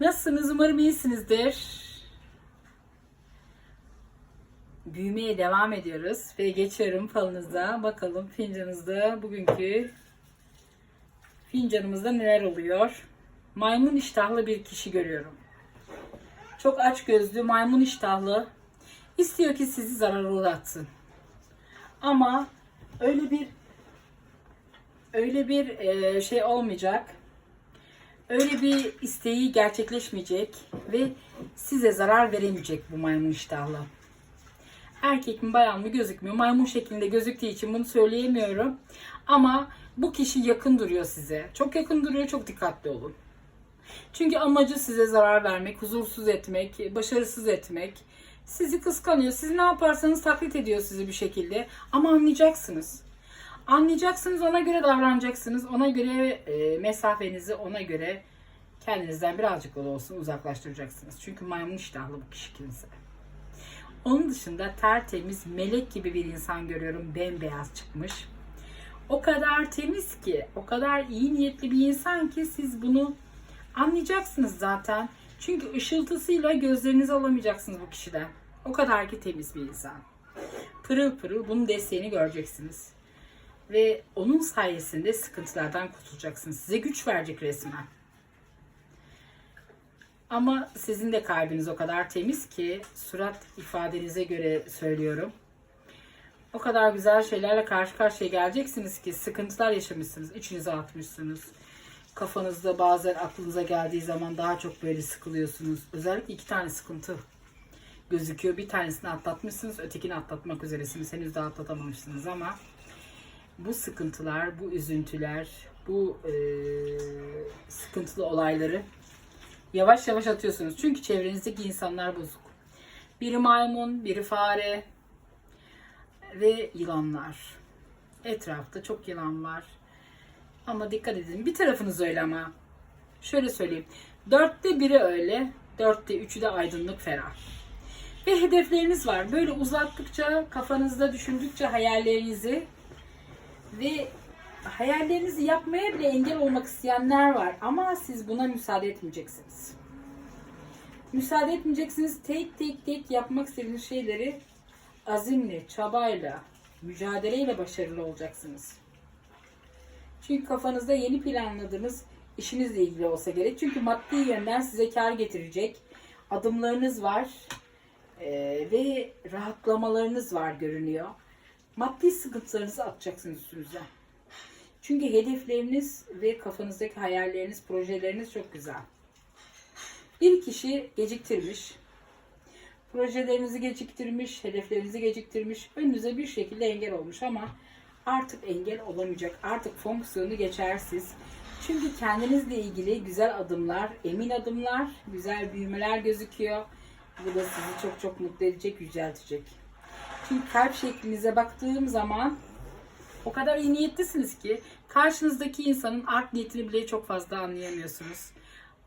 Nasılsınız? Umarım iyisinizdir. Büyümeye devam ediyoruz ve geçiyorum falınıza. Bakalım fincanınızda bugünkü fincanımızda neler oluyor? Maymun iştahlı bir kişi görüyorum. Çok aç gözlü, maymun iştahlı. İstiyor ki sizi zarara uğratsın. Ama öyle bir öyle bir e, şey olmayacak. Öyle bir isteği gerçekleşmeyecek ve size zarar veremeyecek bu maymun iştahlı. Erkek mi bayan mı gözükmüyor. Maymun şeklinde gözüktüğü için bunu söyleyemiyorum. Ama bu kişi yakın duruyor size. Çok yakın duruyor, çok dikkatli olun. Çünkü amacı size zarar vermek, huzursuz etmek, başarısız etmek. Sizi kıskanıyor. Siz ne yaparsanız taklit ediyor sizi bir şekilde. Ama anlayacaksınız. Anlayacaksınız, ona göre davranacaksınız. Ona göre e, mesafenizi ona göre kendinizden birazcık da olsun uzaklaştıracaksınız. Çünkü maymun iştahlı bu kişi kimse. Onun dışında tertemiz, melek gibi bir insan görüyorum. Bembeyaz çıkmış. O kadar temiz ki, o kadar iyi niyetli bir insan ki siz bunu anlayacaksınız zaten. Çünkü ışıltısıyla gözlerinizi alamayacaksınız bu kişiden. O kadar ki temiz bir insan. Pırıl pırıl bunun desteğini göreceksiniz. Ve onun sayesinde sıkıntılardan kurtulacaksınız. Size güç verecek resmen. Ama sizin de kalbiniz o kadar temiz ki surat ifadenize göre söylüyorum. O kadar güzel şeylerle karşı karşıya geleceksiniz ki sıkıntılar yaşamışsınız, içinize atmışsınız. Kafanızda bazen aklınıza geldiği zaman daha çok böyle sıkılıyorsunuz. Özellikle iki tane sıkıntı gözüküyor. Bir tanesini atlatmışsınız, ötekini atlatmak üzeresiniz. Henüz daha atlatamamışsınız ama bu sıkıntılar, bu üzüntüler, bu e, sıkıntılı olayları yavaş yavaş atıyorsunuz. Çünkü çevrenizdeki insanlar bozuk. Biri maymun, biri fare ve yılanlar. Etrafta çok yılan var. Ama dikkat edin. Bir tarafınız öyle ama. Şöyle söyleyeyim. Dörtte biri öyle. Dörtte üçü de aydınlık ferah. Ve hedefleriniz var. Böyle uzattıkça, kafanızda düşündükçe hayallerinizi ve hayallerinizi yapmaya bile engel olmak isteyenler var. Ama siz buna müsaade etmeyeceksiniz. Müsaade etmeyeceksiniz. Tek tek tek yapmak istediğiniz şeyleri azimle, çabayla, mücadeleyle başarılı olacaksınız. Çünkü kafanızda yeni planladığınız işinizle ilgili olsa gerek. Çünkü maddi yönden size kar getirecek adımlarınız var Ee, ve rahatlamalarınız var görünüyor. Maddi sıkıntılarınızı atacaksınız üstünüze. Çünkü hedefleriniz ve kafanızdaki hayalleriniz, projeleriniz çok güzel. Bir kişi geciktirmiş, projelerinizi geciktirmiş, hedeflerinizi geciktirmiş, önünüze bir şekilde engel olmuş ama artık engel olamayacak. Artık fonksiyonu geçersiz. Çünkü kendinizle ilgili güzel adımlar, emin adımlar, güzel büyümeler gözüküyor. Bu da sizi çok çok mutlu edecek, yüceltecek. Kalp şeklinize baktığım zaman o kadar iyi niyetlisiniz ki karşınızdaki insanın art niyetini bile çok fazla anlayamıyorsunuz.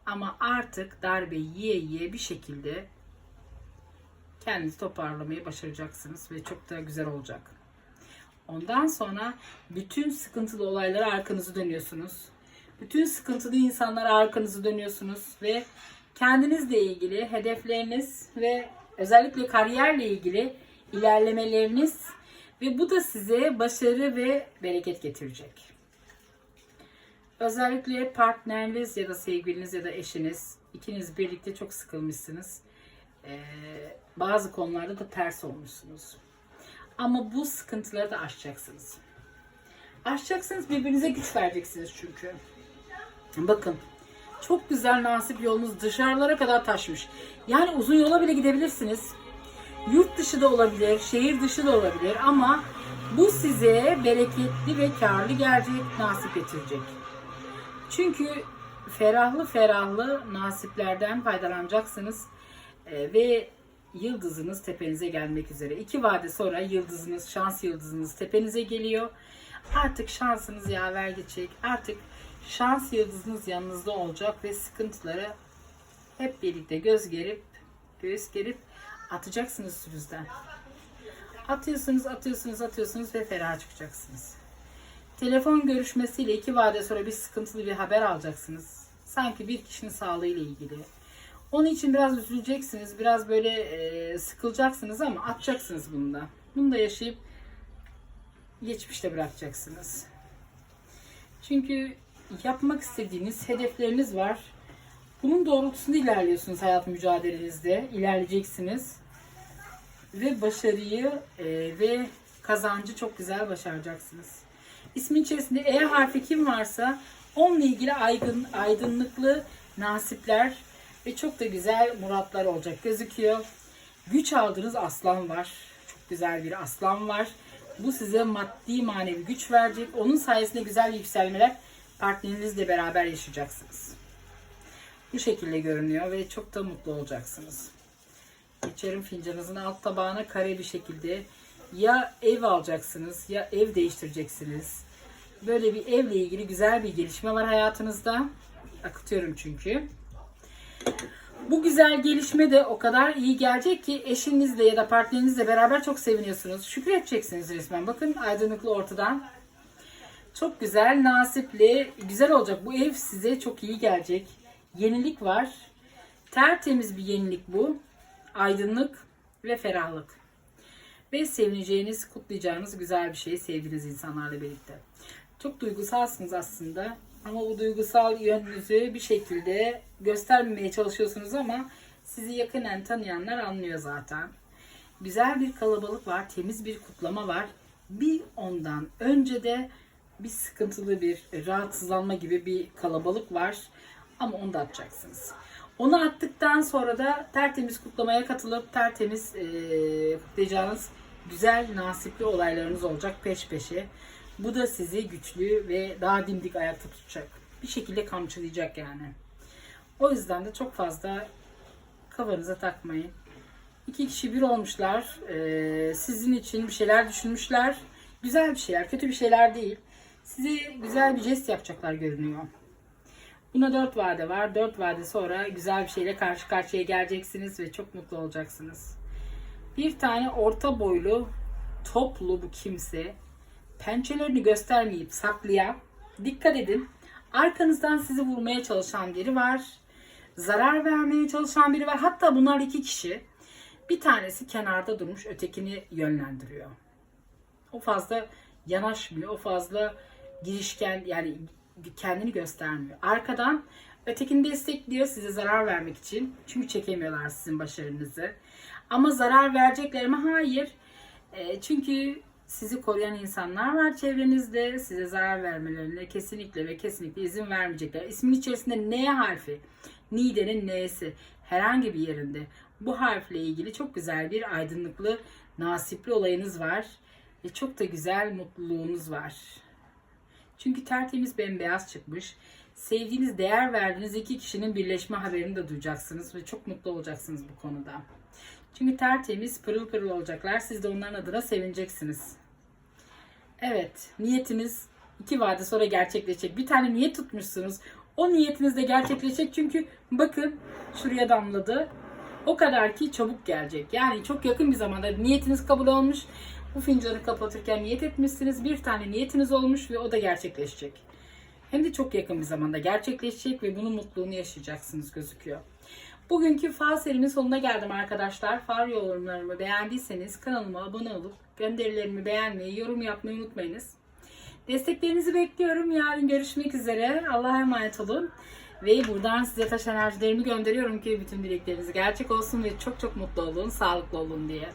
Ama artık darbe yiye yiye bir şekilde kendinizi toparlamayı başaracaksınız ve çok da güzel olacak. Ondan sonra bütün sıkıntılı olaylara arkanızı dönüyorsunuz. Bütün sıkıntılı insanlara arkanızı dönüyorsunuz ve kendinizle ilgili hedefleriniz ve özellikle kariyerle ilgili ilerlemeleriniz ve bu da size başarı ve bereket getirecek. Özellikle partneriniz ya da sevgiliniz ya da eşiniz ikiniz birlikte çok sıkılmışsınız. Ee, bazı konularda da ters olmuşsunuz. Ama bu sıkıntıları da aşacaksınız. Aşacaksınız birbirinize güç vereceksiniz çünkü. Bakın çok güzel nasip yolunuz dışarılara kadar taşmış. Yani uzun yola bile gidebilirsiniz. Yurt dışı da olabilir, şehir dışı da olabilir ama bu size bereketli ve karlı gelecek, nasip getirecek. Çünkü ferahlı ferahlı nasiplerden faydalanacaksınız. Ee, ve yıldızınız tepenize gelmek üzere. İki vade sonra yıldızınız, şans yıldızınız tepenize geliyor. Artık şansınız yaver geçecek. Artık şans yıldızınız yanınızda olacak ve sıkıntıları hep birlikte göz gerip göğüs gerip atacaksınız üstünüzden. Atıyorsunuz, atıyorsunuz, atıyorsunuz ve ferah çıkacaksınız. Telefon görüşmesiyle iki vade sonra bir sıkıntılı bir haber alacaksınız. Sanki bir kişinin sağlığıyla ilgili. Onun için biraz üzüleceksiniz, biraz böyle e, sıkılacaksınız ama atacaksınız bunu da. Bunu da yaşayıp geçmişte bırakacaksınız. Çünkü yapmak istediğiniz hedefleriniz var. Bunun doğrultusunda ilerliyorsunuz hayat mücadelenizde. ilerleyeceksiniz. Ve başarıyı e, ve kazancı çok güzel başaracaksınız. İsmin içerisinde E harfi kim varsa onunla ilgili aydın, aydınlıklı nasipler ve çok da güzel muratlar olacak gözüküyor. Güç aldığınız aslan var. Çok güzel bir aslan var. Bu size maddi manevi güç verecek. Onun sayesinde güzel yükselmeler partnerinizle beraber yaşayacaksınız. Bu şekilde görünüyor ve çok da mutlu olacaksınız. Geçerim fincanınızın alt tabağına kare bir şekilde ya ev alacaksınız ya ev değiştireceksiniz. Böyle bir evle ilgili güzel bir gelişme var hayatınızda. Akıtıyorum çünkü. Bu güzel gelişme de o kadar iyi gelecek ki eşinizle ya da partnerinizle beraber çok seviniyorsunuz. Şükredeceksiniz resmen. Bakın aydınlıklı ortadan. Çok güzel, nasipli, güzel olacak. Bu ev size çok iyi gelecek. Yenilik var. Tertemiz bir yenilik bu. Aydınlık ve ferahlık. Ve sevineceğiniz, kutlayacağınız güzel bir şey sevdiğiniz insanlarla birlikte. Çok duygusalsınız aslında. Ama bu duygusal yönünüzü bir şekilde göstermemeye çalışıyorsunuz ama sizi yakinen tanıyanlar anlıyor zaten. Güzel bir kalabalık var, temiz bir kutlama var. Bir ondan önce de bir sıkıntılı bir rahatsızlanma gibi bir kalabalık var. Ama onu da atacaksınız. Onu attıktan sonra da tertemiz kutlamaya katılıp tertemiz eee kutlayacağınız güzel nasipli olaylarınız olacak peş peşe. Bu da sizi güçlü ve daha dimdik ayakta tutacak. Bir şekilde kamçılayacak yani. O yüzden de çok fazla kafanıza takmayın. İki kişi bir olmuşlar. Ee, sizin için bir şeyler düşünmüşler. Güzel bir şeyler, kötü bir şeyler değil. Size güzel bir jest yapacaklar görünüyor. Buna dört vade var. Dört vade sonra güzel bir şeyle karşı karşıya geleceksiniz ve çok mutlu olacaksınız. Bir tane orta boylu, toplu bu kimse pençelerini göstermeyip saklayan, dikkat edin, arkanızdan sizi vurmaya çalışan biri var. Zarar vermeye çalışan biri var. Hatta bunlar iki kişi. Bir tanesi kenarda durmuş, ötekini yönlendiriyor. O fazla yanaşmıyor, o fazla girişken yani kendini göstermiyor. Arkadan ötekini destekliyor size zarar vermek için. Çünkü çekemiyorlar sizin başarınızı. Ama zarar verecekler mi? Hayır. E, çünkü sizi koruyan insanlar var çevrenizde. Size zarar vermelerine kesinlikle ve kesinlikle izin vermeyecekler. İsmin içerisinde N harfi, Nide'nin N'si herhangi bir yerinde bu harfle ilgili çok güzel bir aydınlıklı, nasipli olayınız var. Ve çok da güzel mutluluğunuz var. Çünkü tertemiz bembeyaz çıkmış. Sevdiğiniz, değer verdiğiniz iki kişinin birleşme haberini de duyacaksınız ve çok mutlu olacaksınız bu konuda. Çünkü tertemiz, pırıl pırıl olacaklar. Siz de onların adına sevineceksiniz. Evet, niyetiniz iki vade sonra gerçekleşecek. Bir tane niyet tutmuşsunuz. O niyetiniz de gerçekleşecek çünkü bakın şuraya damladı. O kadar ki çabuk gelecek. Yani çok yakın bir zamanda niyetiniz kabul olmuş. Bu fincanı kapatırken niyet etmişsiniz. Bir tane niyetiniz olmuş ve o da gerçekleşecek. Hem de çok yakın bir zamanda gerçekleşecek ve bunun mutluluğunu yaşayacaksınız gözüküyor. Bugünkü fal serimin sonuna geldim arkadaşlar. Fal yorumlarımı beğendiyseniz kanalıma abone olup gönderilerimi beğenmeyi, yorum yapmayı unutmayınız. Desteklerinizi bekliyorum. Yarın görüşmek üzere. Allah'a emanet olun. Ve buradan size taş enerjilerimi gönderiyorum ki bütün dilekleriniz gerçek olsun ve çok çok mutlu olun, sağlıklı olun diye.